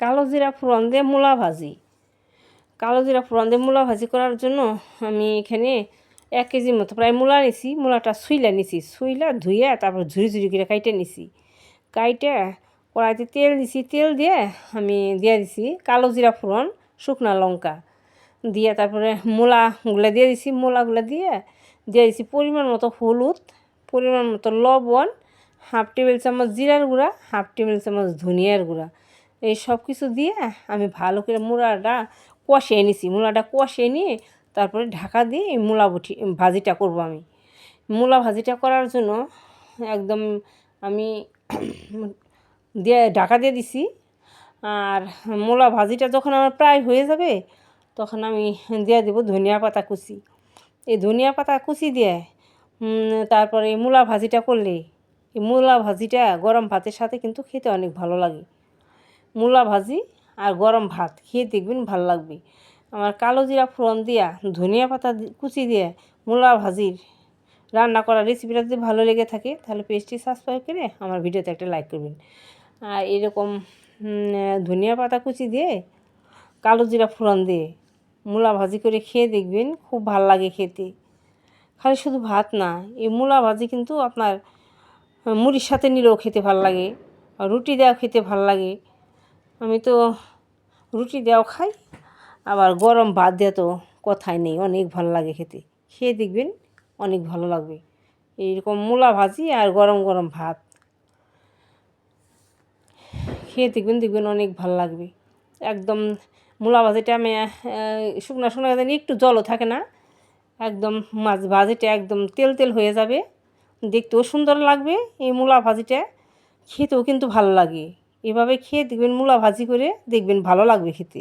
কালো জিরা ফোড়ন দিয়ে মূলা ভাজি। কালো জিরা ফোড়ন দিয়ে মূলা ভাজি করার জন্য আমি এখানে এক কেজির মতো প্রায় মূলা নিছি, মূলাটা সুইলা নিছি সুইলা ধুইয়া তারপর ঝুরি ঝুরি করে কাইটে নিছি। কাইটে কড়াইতে তেল দিছি, তেল দিয়ে আমি দিয়ে দিছি কালো জিরা ফোড়ন, শুকনা লঙ্কা। দিয়ে তারপরে মূলাগুলো দিয়ে দিছি, মূলাগুলো দিয়ে দিয়ে দিছি পরিমাণ মতো হলুদ, পরিমাণ মতো লবণ, হাফ টেবিল চামচ জিরার গুঁড়া, হাফ টেবিল চামচ ধনিয়ার গুঁড়া। এই সব কিছু দিয়ে আমি ভালো করে মূলাটা কষিয়ে নিছি মূলাটা কষিয়ে নিয়ে তারপরে ঢাকা দিয়ে এই মূলা বুটি, ভাজিটা করব আমি। মূলা ভাজিটা করার জন্য একদম আমি দিয়ে ঢাকা দিয়ে দিছি। আর মূলা ভাজিটা যখন আমার প্রায় হয়ে যাবে, তখন আমি দিয়ে দেবো ধনিয়া পাতা কুচি। এই ধনিয়া পাতা কুচি দিয়ে তারপরে মূলা ভাজিটা করলে, এই মূলা ভাজিটা গরম ভাতের সাথে কিন্তু খেতে অনেক ভালো লাগে। মূলা ভাজি আর গরম ভাত। খেয়ে দেখবেন ভালো লাগবে। আমার কালো জিরা ফোড়ন দিয়া, ধনিয়া পাতা কুচি দিয়ে মূলা ভাজির রান্না করার রেসিপিটা যদি ভালো লেগে থাকে, তাহলে পেজটি সাবস্ক্রাইব করে আমার ভিডিওতে একটা লাইক করবেন। আর এরকম ধনিয়া পাতা কুচি দিয়ে, কালো জিরা ফোড়ন দিয়ে মূলা ভাজি করে খেয়ে দেখবেন খুব ভালো লাগে খেতে। খালি শুধু ভাত না, এই মূলা ভাজি কিন্তু আপনার, মুড়ির সাথে নিলেও খেতে ভালো লাগে, রুটি দেওয়া খেতে ভালো লাগে। আমি তো রুটি দেওয়াও খাই, আবার গরম ভাত দেওয়া তো কথাই নেই, অনেক ভালো লাগে খেতে। খেয়ে দেখবেন অনেক ভালো লাগবে। এইরকম মূলা ভাজি আর গরম গরম ভাত। খেয়ে দেখবেন দেখবেন অনেক ভালো লাগবে। একদম মূলা ভাজিটা আমি শুকনো শুকনো একটু জলও থাকে না, একদম মাছ ভাজিটা একদম তেল তেল হয়ে যাবে। দেখতেও সুন্দর লাগবে এই মূলা ভাজিটা, খেতেও কিন্তু ভালো লাগে। এভাবে খেয়ে দেখবেন মূলা ভাজি করে দেখবেন ভালো লাগবে খেতে।